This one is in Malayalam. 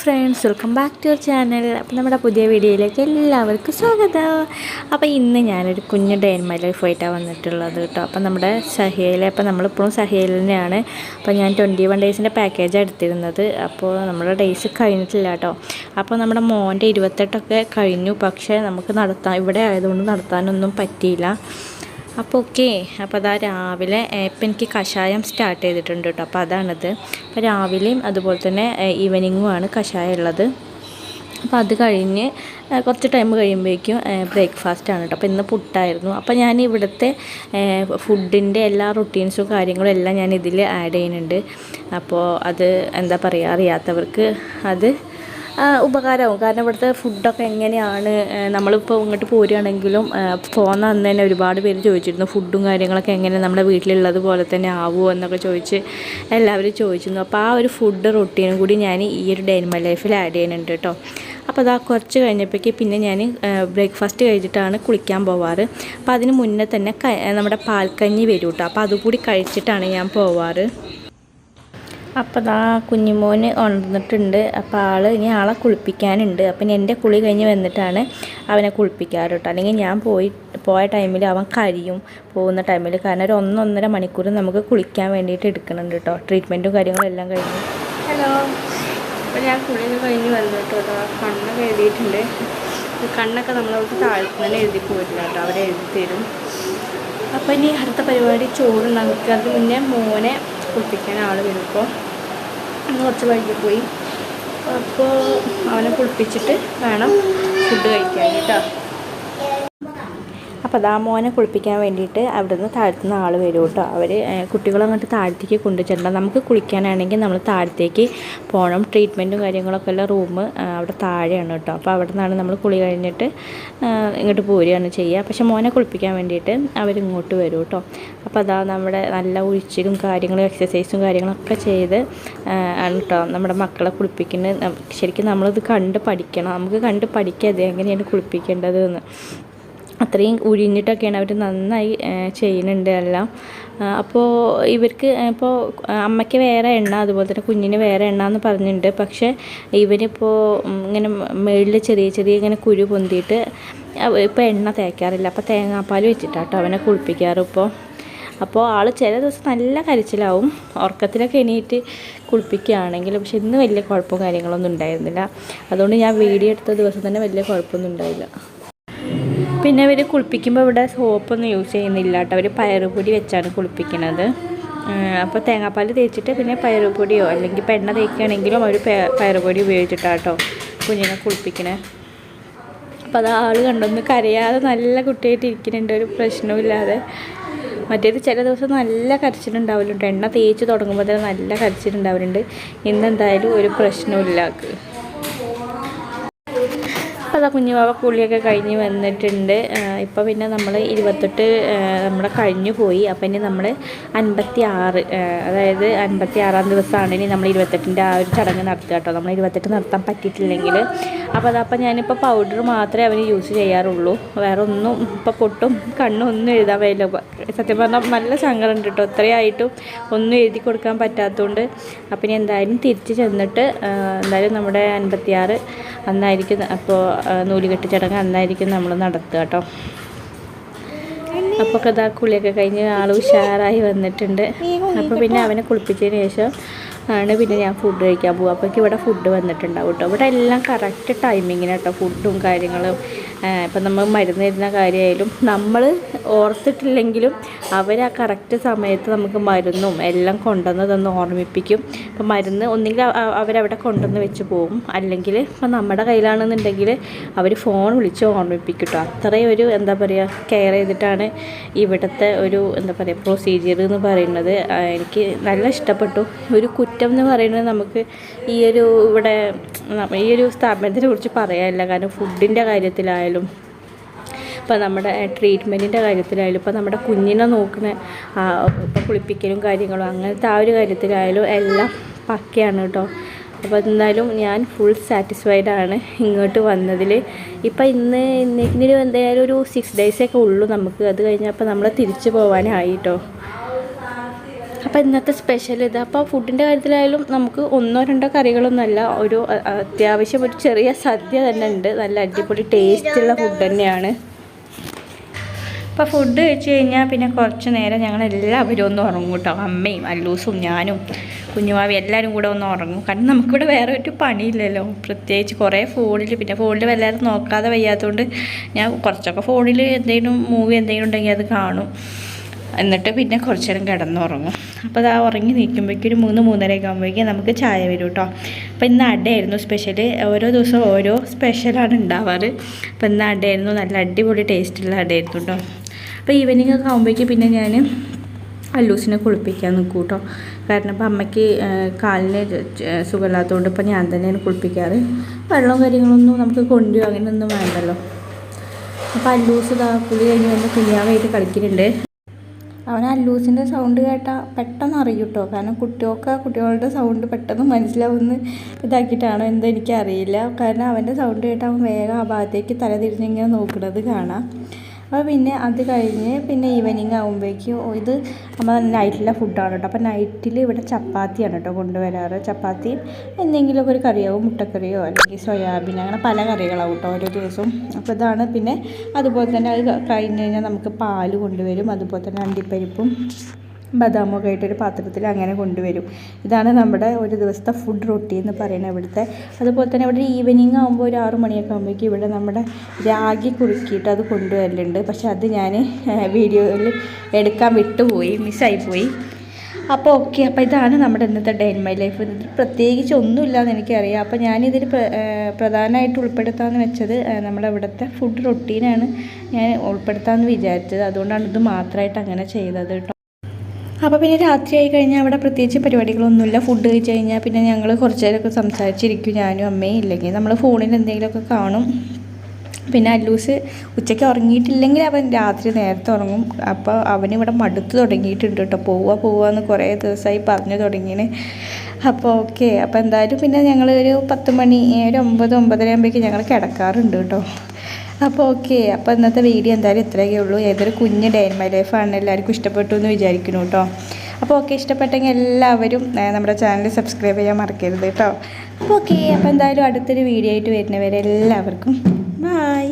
Friends welcome back to your channel അപ്പോൾ നമ്മുടെ പുതിയ വീഡിയോയിലേക്ക് എല്ലാവർക്കും സ്വാഗതം. അപ്പോൾ ഇന്ന് ഞാനൊരു കുഞ്ഞു ഡേ ഇൻ മൈ ലൈഫ് വന്നിട്ടുള്ളത് കേട്ടോ അപ്പോൾ നമ്മുടെ സഹേല അപ്പോൾ നമ്മളിപ്പോഴും സഹേല തന്നെയാണ് അപ്പോൾ ഞാൻ ട്വന്റി വൺ ഡേയ്സിന്റെ പാക്കേജാണ് എടുത്തിരുന്നത്. അപ്പോൾ നമ്മുടെ ഡേയ്സ് കഴിഞ്ഞിട്ടില്ല കേട്ടോ അപ്പോൾ നമ്മുടെ മോന്റെ ഇരുപത്തെട്ടൊക്കെ കഴിഞ്ഞു. പക്ഷേ നമുക്ക് നടത്താൻ ഇവിടെ ആയതുകൊണ്ട് നടത്താനൊന്നും പറ്റിയില്ല. അപ്പോൾ ഓക്കെ അപ്പോൾ അതാ രാവിലെ ഇപ്പം എനിക്ക് കഷായം സ്റ്റാർട്ട് ചെയ്തിട്ടുണ്ട് കേട്ടോ. അപ്പോൾ അതാണിത്. അപ്പോൾ രാവിലെയും അതുപോലെ തന്നെ ഈവനിങ്ങുമാണ് കഷായം ഉള്ളത്. അപ്പോൾ അത് കഴിഞ്ഞ് കുറച്ച് ടൈം കഴിയുമ്പോഴേക്കും ബ്രേക്ക്ഫാസ്റ്റ് ആണ് കേട്ടോ. അപ്പോൾ ഇന്ന് പുട്ടായിരുന്നു. അപ്പോൾ ഞാൻ ഇവിടുത്തെ ഫുഡിന്റെ എല്ലാ റുട്ടീൻസും കാര്യങ്ങളും എല്ലാം ഞാൻ ഇതിൽ ആഡ് ചെയ്യുന്നുണ്ട്. അപ്പോൾ അത് എന്താ പറയുക അറിയാത്തവർക്ക് അത് ഉപകാരമാവും. കാരണം ഇവിടുത്തെ ഫുഡൊക്കെ എങ്ങനെയാണ്? നമ്മളിപ്പോൾ ഇങ്ങോട്ട് പോരുകയാണെങ്കിലും പോകുന്ന അന്ന് തന്നെ ഒരുപാട് പേര് ചോദിച്ചിരുന്നു ഫുഡും കാര്യങ്ങളൊക്കെ എങ്ങനെ നമ്മുടെ വീട്ടിലുള്ളത് പോലെ തന്നെ ആവുമോ എന്നൊക്കെ ചോദിച്ച് എല്ലാവരും ചോദിച്ചിരുന്നു. അപ്പോൾ ആ ഒരു ഫുഡ് റൊട്ടീനും കൂടി ഞാൻ ഈ ഒരു ഡേ മൈ ലൈഫിൽ ആഡ് ചെയ്യുന്നുണ്ട് കേട്ടോ അപ്പോൾ അതാ കുറച്ച് കഴിഞ്ഞപ്പോഴേക്ക് പിന്നെ ഞാൻ ബ്രേക്ക്ഫാസ്റ്റ് കഴിച്ചിട്ടാണ് കുളിക്കാൻ പോവാറ്. അപ്പോൾ അതിന് മുന്നേ തന്നെ നമ്മുടെ പാൽക്കഞ്ഞി വരും കേട്ടോ അപ്പോൾ അതുകൂടി കഴിച്ചിട്ടാണ് ഞാൻ പോവാറ്. അപ്പോൾ ദാ കുഞ്ഞുമോന് ഉണർന്നിട്ടുണ്ട്. അപ്പോൾ ആൾ ഇനി ആളെ കുളിപ്പിക്കാനുണ്ട്. അപ്പം എന്റെ കുളി കഴിഞ്ഞ് വന്നിട്ടാണ് അവനെ കുളിപ്പിക്കാറ് കേട്ടോ. അല്ലെങ്കിൽ ഞാൻ പോയി പോയ ടൈമിൽ അവൻ കരിയും പോകുന്ന ടൈമിൽ കാരണം ഒരു ഒന്നൊന്നര മണിക്കൂർ നമുക്ക് കുളിക്കാൻ വേണ്ടിയിട്ട് എടുക്കുന്നുണ്ട് കേട്ടോ. ട്രീറ്റ്മെന്റും കാര്യങ്ങളും എല്ലാം കഴിഞ്ഞു. ഹലോ. അപ്പോൾ ഞാൻ കുളിയൊക്കെ കഴിഞ്ഞ് വന്നു കേട്ടോ. കണ്ണൊക്കെ എഴുതിയിട്ടുണ്ട് കണ്ണൊക്കെ നമ്മളവർക്ക് താഴ്ത്തു തന്നെ എഴുതി പോയിട്ടില്ല കേട്ടോ. അവരെ എഴുതി തരും. അപ്പോൾ ഇനി അടുത്ത പരിപാടി ചോറുണ്ടാക്കി അതിന് മുന്നേ മോനെ കുളിപ്പിക്കാൻ ആൾ വരും ഇപ്പോൾ ഇന്ന് കുറച്ച് വൈകിപ്പോയി പോയി. അപ്പോൾ അവനെ കുളിപ്പിച്ചിട്ട് വേണം ഫുഡ് കഴിക്കാൻ കേട്ടോ. അപ്പോൾ മോനെ കുളിപ്പിക്കാൻ വേണ്ടിയിട്ട് അവിടുന്ന് താഴ്ത്തുന്ന ആൾ വരും കേട്ടോ. അവർ കുട്ടികളങ്ങോട്ട് താഴത്തേക്ക് കൊണ്ടുവച്ചിട്ടുണ്ട് നമുക്ക് കുളിക്കാനാണെങ്കിൽ നമ്മൾ താഴത്തേക്ക് പോകണം. ട്രീറ്റ്മെന്റും കാര്യങ്ങളൊക്കെ ഉള്ള റൂം അവിടെ താഴെയാണ് കേട്ടോ. അപ്പോൾ അവിടെ നിന്നാണ് നമ്മൾ കുളി കഴിഞ്ഞിട്ട് ഇങ്ങോട്ട് പോരുകയാണ് ചെയ്യുക. പക്ഷെ മോനെ കുളിപ്പിക്കാൻ വേണ്ടിയിട്ട് അവരിങ്ങോട്ട് വരും കേട്ടോ. അപ്പോൾ അതാ നമ്മുടെ നല്ല ഒഴിച്ചിലും കാര്യങ്ങളും എക്സസൈസും കാര്യങ്ങളൊക്കെ ചെയ്ത് ആണ് കേട്ടോ നമ്മുടെ മക്കളെ കുളിപ്പിക്കുന്നത്. ശരിക്കും നമ്മളിത് കണ്ട് പഠിക്കണം. നമുക്ക് കണ്ട് പഠിക്കാതെ എങ്ങനെയാണ് കുളിപ്പിക്കേണ്ടത് എന്ന്. അത്രയും ഉഴിഞ്ഞിട്ടൊക്കെയാണ് അവർ നന്നായി ചെയ്യുന്നുണ്ട് എല്ലാം. അപ്പോൾ ഇവർക്ക് ഇപ്പോൾ അമ്മയ്ക്ക് വേറെ എണ്ണ അതുപോലെ തന്നെ കുഞ്ഞിന് വേറെ എണ്ണ എന്ന് പറഞ്ഞിട്ടുണ്ട്. പക്ഷേ ഇവരിപ്പോൾ ഇങ്ങനെ മേളിൽ ചെറിയ ചെറിയ ഇങ്ങനെ കുരു പൊന്തിയിട്ട് ഇപ്പോൾ എണ്ണ തേക്കാറില്ല. അപ്പോൾ തേങ്ങാപ്പാൽ വെച്ചിട്ടാട്ടോ അവനെ കുളിപ്പിക്കാറ് ഇപ്പോൾ അപ്പോൾ ആൾ ചില ദിവസം നല്ല കരച്ചിലാവും. ഉറക്കത്തിലൊക്കെ എണീറ്റ് കുളിപ്പിക്കുകയാണെങ്കിൽ പക്ഷെ ഇന്ന് വലിയ കുഴപ്പവും കാര്യങ്ങളൊന്നും ഉണ്ടായിരുന്നില്ല. അതുകൊണ്ട് ഞാൻ വീഡിയോ എടുത്ത ദിവസം തന്നെ വലിയ കുഴപ്പമൊന്നും ഉണ്ടായില്ല. പിന്നെ അവർ കുളിപ്പിക്കുമ്പോൾ ഇവിടെ സോപ്പൊന്നും യൂസ് ചെയ്യുന്നില്ല കേട്ടോ അവർ പയറുപൊടി വെച്ചാണ് കുളിപ്പിക്കുന്നത് അപ്പോൾ തേങ്ങാപ്പാൽ തേച്ചിട്ട് പിന്നെ പയറുപൊടിയോ അല്ലെങ്കിൽ പെണ്ണ തേക്കുകയാണെങ്കിലും അവർ പയറുപൊടി കേട്ടോ കുഞ്ഞിനെ കുളിപ്പിക്കണേ. അപ്പോൾ അത് ആൾ കണ്ടൊന്ന് കരയാതെ നല്ല കുട്ടിയായിട്ട് ഇരിക്കുന്നുണ്ട്. ഒരു പ്രശ്നവുമില്ലാതെ മറ്റേത് ചില ദിവസം നല്ല കരച്ചിലുണ്ടാവലുണ്ട്. എണ്ണ തേച്ച് തുടങ്ങുമ്പോൾ തന്നെ നല്ല കരച്ചിലുണ്ടാവലുണ്ട്. ഇന്നെന്തായാലും ഒരു ആൾക്ക്. അപ്പോൾ അതാ കുഞ്ഞുവാവ കുളിയൊക്കെ കഴിഞ്ഞ് വന്നിട്ടുണ്ട്. ഇപ്പോൾ പിന്നെ നമ്മൾ ഇരുപത്തെട്ട് നമ്മുടെ കഴിഞ്ഞു പോയി. അപ്പോൾ ഇനി നമ്മൾ അൻപത്തി ആറ് അതായത് അൻപത്തി ആറാം ദിവസമാണ് ഇനി നമ്മൾ ഇരുപത്തെട്ടിന്റെ ആ ഒരു ചടങ്ങ് നടത്തുക കേട്ടോ. നമ്മൾ ഇരുപത്തെട്ട് നടത്താൻ പറ്റിയിട്ടില്ലെങ്കിൽ അപ്പോൾ അതപ്പോൾ ഞാനിപ്പോൾ പൗഡർ മാത്രമേ അവന് യൂസ് ചെയ്യാറുള്ളൂ. വേറെ ഒന്നും ഇപ്പോൾ പൊട്ടും കണ്ണും ഒന്നും എഴുതാൻ വയ്യില്ല സത്യം പറഞ്ഞാൽ നല്ല സങ്കടമുണ്ട് കേട്ടോ. ഇത്രയായിട്ടും ഒന്നും എഴുതി കൊടുക്കാൻ പറ്റാത്തതുകൊണ്ട് അപ്പം ഇനി എന്തായാലും തിരിച്ച് ചെന്നിട്ട് എന്തായാലും നമ്മുടെ അൻപത്തിയാറ് അന്നായിരിക്കും. അപ്പോൾ നൂലുകെട്ട് ചടങ്ങ് അന്നായിരിക്കും നമ്മൾ നടത്തുക കേട്ടോ. അപ്പോൾ കഥാ കുളിയൊക്കെ കഴിഞ്ഞ് ആൾ ഉഷാറായി വന്നിട്ടുണ്ട്. അപ്പോൾ പിന്നെ അവനെ കുളിപ്പിച്ചതിന് ശേഷം ആണ് പിന്നെ ഞാൻ ഫുഡ് കഴിക്കാൻ പോകുക അപ്പോഴേക്കും ഇവിടെ ഫുഡ് വന്നിട്ടുണ്ടാവും കേട്ടോ. ഇവിടെ എല്ലാം കറക്റ്റ് ടൈമിങ്ങിന് കേട്ടോ. ഫുഡും കാര്യങ്ങളും ഇപ്പം നമ്മൾ മരുന്ന് തരുന്ന കാര്യമായാലും നമ്മൾ ഓർത്തിട്ടില്ലെങ്കിലും അവർ ആ കറക്റ്റ് സമയത്ത് നമുക്ക് മരുന്നും എല്ലാം കൊണ്ടുവന്ന് തന്ന് ഓർമ്മിപ്പിക്കും. ഇപ്പം മരുന്ന് ഒന്നുകിൽ അവരവിടെ കൊണ്ടുവന്ന് വെച്ച് പോകും അല്ലെങ്കിൽ ഇപ്പം നമ്മുടെ കയ്യിലാണെന്നുണ്ടെങ്കിൽ അവർ ഫോൺ വിളിച്ച് ഓർമ്മിപ്പിക്കും കേട്ടോ അത്രയും ഒരു എന്താ പറയുക കെയർ ചെയ്തിട്ടാണ് ഇവിടുത്തെ ഒരു എന്താ പറയുക പ്രൊസീജിയർ എന്ന് പറയുന്നത്. എനിക്ക് നല്ല ഇഷ്ടപ്പെട്ടു. ഒരു കുറ്റം എന്ന് പറയുന്നത് നമുക്ക് ഈ ഒരു ഇവിടെ ഈ ഒരു സ്ഥാപനത്തിനെ കുറിച്ച് പറയാനില്ല. കാരണം ഫുഡിന്റെ കാര്യത്തിലായാലും ഇപ്പം നമ്മുടെ ട്രീറ്റ്മെന്റിന്റെ കാര്യത്തിലായാലും ഇപ്പം നമ്മുടെ കുഞ്ഞിനെ നോക്കുന്ന ഇപ്പം കുളിപ്പിക്കലും കാര്യങ്ങളും അങ്ങനത്തെ ആ ഒരു കാര്യത്തിലായാലും എല്ലാം പക്കയാണ് കേട്ടോ അപ്പോൾ എന്തായാലും ഞാൻ ഫുൾ സാറ്റിസ്ഫൈഡ് ആണ് ഇങ്ങോട്ട് വന്നതിൽ ഇപ്പം ഇന്ന് ഇന്നേക്കിനൊരു എന്തായാലും ഒരു സിക്സ് ഡേയ്സൊക്കെ ഉള്ളൂ നമുക്ക്. അത് കഴിഞ്ഞപ്പോൾ നമ്മൾ തിരിച്ചു പോകാനായി അപ്പോൾ ഇന്നത്തെ സ്പെഷ്യൽ ഇത്. അപ്പോൾ ഫുഡിന്റെ കാര്യത്തിലായാലും നമുക്ക് ഒന്നോ രണ്ടോ കറികളൊന്നുമല്ല. ഒരു അത്യാവശ്യം ഒരു ചെറിയ സദ്യ തന്നെ ഉണ്ട്. നല്ല അടിപൊളി ടേസ്റ്റുള്ള ഫുഡ് തന്നെയാണ്. അപ്പോൾ ഫുഡ് കഴിച്ച് കഴിഞ്ഞാൽ പിന്നെ കുറച്ച് നേരം ഞങ്ങൾ എല്ലാവരും ഒന്ന് ഉറങ്ങും കേട്ടോ. അമ്മയും അല്ലൂസും ഞാനും കുഞ്ഞുമാവി എല്ലാവരും കൂടെ ഒന്ന് ഉറങ്ങും. കാരണം നമുക്കിവിടെ വേറെ ഒരു പണിയില്ലല്ലോ. പ്രത്യേകിച്ച് കുറേ ഫോണിൽ പിന്നെ ഫോണിൽ വല്ലാതെ നോക്കാതെ വയ്യാത്തതുകൊണ്ട് ഞാൻ കുറച്ചൊക്കെ ഫോണിൽ എന്തെങ്കിലും മൂവി എന്തെങ്കിലും ഉണ്ടെങ്കിൽ അത് കാണും. എന്നിട്ട് പിന്നെ കുറച്ച് നേരം കിടന്നുറങ്ങും. അപ്പോൾ അത് ആ ഉറങ്ങി നിൽക്കുമ്പോഴേക്കും ഒരു മൂന്ന് മൂന്നരയൊക്കെ ആകുമ്പോഴേക്കും നമുക്ക് ചായ വരും കേട്ടോ അപ്പോൾ ഇന്ന് അടയായിരുന്നു സ്പെഷ്യൽ ഓരോ ദിവസവും ഓരോ സ്പെഷ്യലാണ് ഉണ്ടാവാറ്. അപ്പോൾ ഇന്ന് അടയായിരുന്നു. നല്ല അടിപൊളി ടേസ്റ്റുള്ള അടയായിരുന്നു കേട്ടോ അപ്പോൾ ഈവനിങ് ഒക്കെ ആകുമ്പോഴേക്കും പിന്നെ ഞാൻ അല്ലൂസിനെ കുളിപ്പിക്കാൻ നിൽക്കും കേട്ടോ കാരണം ഇപ്പോൾ അമ്മയ്ക്ക് കാലിന് സുഖമില്ലാത്തതുകൊണ്ട് ഇപ്പോൾ ഞാൻ തന്നെയാണ് കുളിപ്പിക്കാറ്. വെള്ളവും കാര്യങ്ങളൊന്നും നമുക്ക് കൊണ്ടുപോകും അങ്ങനെയൊന്നും വേണ്ടല്ലോ. അപ്പോൾ അല്ലൂസ് ഇതാ കുളി കഴിഞ്ഞ് വന്ന് കുഞ്ഞാവായിട്ട് കളിക്കുന്നുണ്ട്. അവൻ അല്ലൂസിന്റെ സൗണ്ട് കേട്ടാൽ പെട്ടെന്ന് അറിയും കേട്ടോ. കാരണം കുട്ടികൾക്ക് കുട്ടികളുടെ സൗണ്ട് പെട്ടെന്ന് മനസ്സിലാവുന്ന ഇതാക്കിയിട്ടാണോ. എന്തോ എനിക്കറിയില്ല. കാരണം അവന്റെ സൗണ്ട് കേട്ടാൽ അവൻ വേഗം ആ ഭാഗത്തേക്ക് തല തിരിഞ്ഞിങ്ങനെ നോക്കുന്നത് കാണാം. അപ്പോൾ പിന്നെ അത് കഴിഞ്ഞ് പിന്നെ ഈവനിങ് ആകുമ്പോഴേക്കും ഇത് നമ്മൾ നൈറ്റിലെ ഫുഡാണ് കേട്ടോ അപ്പോൾ നൈറ്റിൽ ഇവിടെ ചപ്പാത്തിയാണ് കേട്ടോ കൊണ്ടുവരാറ്. ചപ്പാത്തി എന്തെങ്കിലുമൊക്കെ ഒരു കറിയോ മുട്ടക്കറിയോ അല്ലെങ്കിൽ സോയാബീൻ അങ്ങനെ പല കറികളാവും കേട്ടോ ഓരോ ദിവസവും. അപ്പോൾ ഇതാണ് പിന്നെ അതുപോലെ തന്നെ അത് കഴിഞ്ഞ് കഴിഞ്ഞാൽ നമുക്ക് പാൽ കൊണ്ടുവരും. അതുപോലെ തന്നെ അണ്ടിപ്പരിപ്പും ബദാമൊക്കെ ആയിട്ടൊരു പാത്രത്തിൽ അങ്ങനെ കൊണ്ടുവരും. ഇതാണ് നമ്മുടെ ഒരു ദിവസത്തെ ഫുഡ് റൊട്ടി എന്ന് പറയുന്നത് ഇവിടുത്തെ. അതുപോലെ തന്നെ ഇവിടെ ഈവനിങ് ആകുമ്പോൾ ഒരു ആറു മണിയൊക്കെ ആകുമ്പോഴേക്കും ഇവിടെ നമ്മുടെ രാഗി കുറുക്കിയിട്ട് അത് കൊണ്ടുവരലുണ്ട്. പക്ഷെ അത് ഞാൻ വീഡിയോയിൽ എടുക്കാൻ വിട്ടുപോയി മിസ്സായിപ്പോയി അപ്പോൾ ഓക്കെ അപ്പോൾ ഇതാണ് നമ്മുടെ ഇന്നത്തെ ഡേ ഇൻ മൈ ലൈഫ് ഇതിൽ പ്രത്യേകിച്ച് ഒന്നുമില്ലാന്ന് എനിക്കറിയാം. അപ്പോൾ ഞാനിതിൽ പ്ര- പ്രധാനമായിട്ട് ഉൾപ്പെടുത്താമെന്ന് വെച്ചത് നമ്മുടെ ഇവിടുത്തെ ഫുഡ് റൊട്ടീനാണ് ഞാൻ ഉൾപ്പെടുത്താമെന്ന് വിചാരിച്ചത്. അതുകൊണ്ടാണ് ഇത് മാത്രമായിട്ട് അങ്ങനെ ചെയ്തത് കേട്ടോ. അപ്പോൾ പിന്നെ രാത്രിയായി കഴിഞ്ഞാൽ അവിടെ പ്രത്യേകിച്ച് പരിപാടികളൊന്നുമില്ല. ഫുഡ് കഴിച്ച് കഴിഞ്ഞാൽ പിന്നെ ഞങ്ങൾ കുറച്ച് നേരമൊക്കെ സംസാരിച്ചിരിക്കും. ഞാനും അമ്മയും ഇല്ലെങ്കിൽ നമ്മൾ ഫോണിൽ എന്തെങ്കിലുമൊക്കെ കാണും. പിന്നെ അല്ലൂസ് ഉച്ചയ്ക്ക് ഉറങ്ങിയിട്ടില്ലെങ്കിൽ അവൻ രാത്രി നേരത്തെ ഉറങ്ങും. അപ്പോൾ അവനിവിടെ മടുത്ത് തുടങ്ങിയിട്ടുണ്ട് കേട്ടോ. പോവുക പോവുക എന്ന് കുറേ ദിവസമായി പറഞ്ഞു തുടങ്ങിയാണ് അപ്പോൾ ഓക്കെ അപ്പോൾ എന്തായാലും പിന്നെ ഞങ്ങൾ ഒരു പത്ത് മണി ഒരു ഒമ്പത് ഒമ്പതര ആകുമ്പോഴേക്കും ഞങ്ങൾ കിടക്കാറുണ്ട് കേട്ടോ. അപ്പോൾ ഓക്കെ അപ്പോൾ ഇന്നത്തെ വീഡിയോ എന്തായാലും ഇത്രയൊക്കെ ഉള്ളൂ. ഏതൊരു കുഞ്ഞ് ഡേ ഇൻ മൈ ലൈഫാണ് എല്ലാവർക്കും ഇഷ്ടപ്പെട്ടു എന്ന് വിചാരിക്കുന്നു കേട്ടോ. അപ്പോൾ ഓക്കെ ഇഷ്ടപ്പെട്ടെങ്കിൽ എല്ലാവരും നമ്മുടെ ചാനൽ സബ്സ്ക്രൈബ് ചെയ്യാൻ മറക്കരുത് കേട്ടോ. അപ്പോൾ ഓക്കെ അപ്പോൾ എന്തായാലും അടുത്തൊരു വീഡിയോ ആയിട്ട് വരുന്നവരെ എല്ലാവർക്കും ബായ്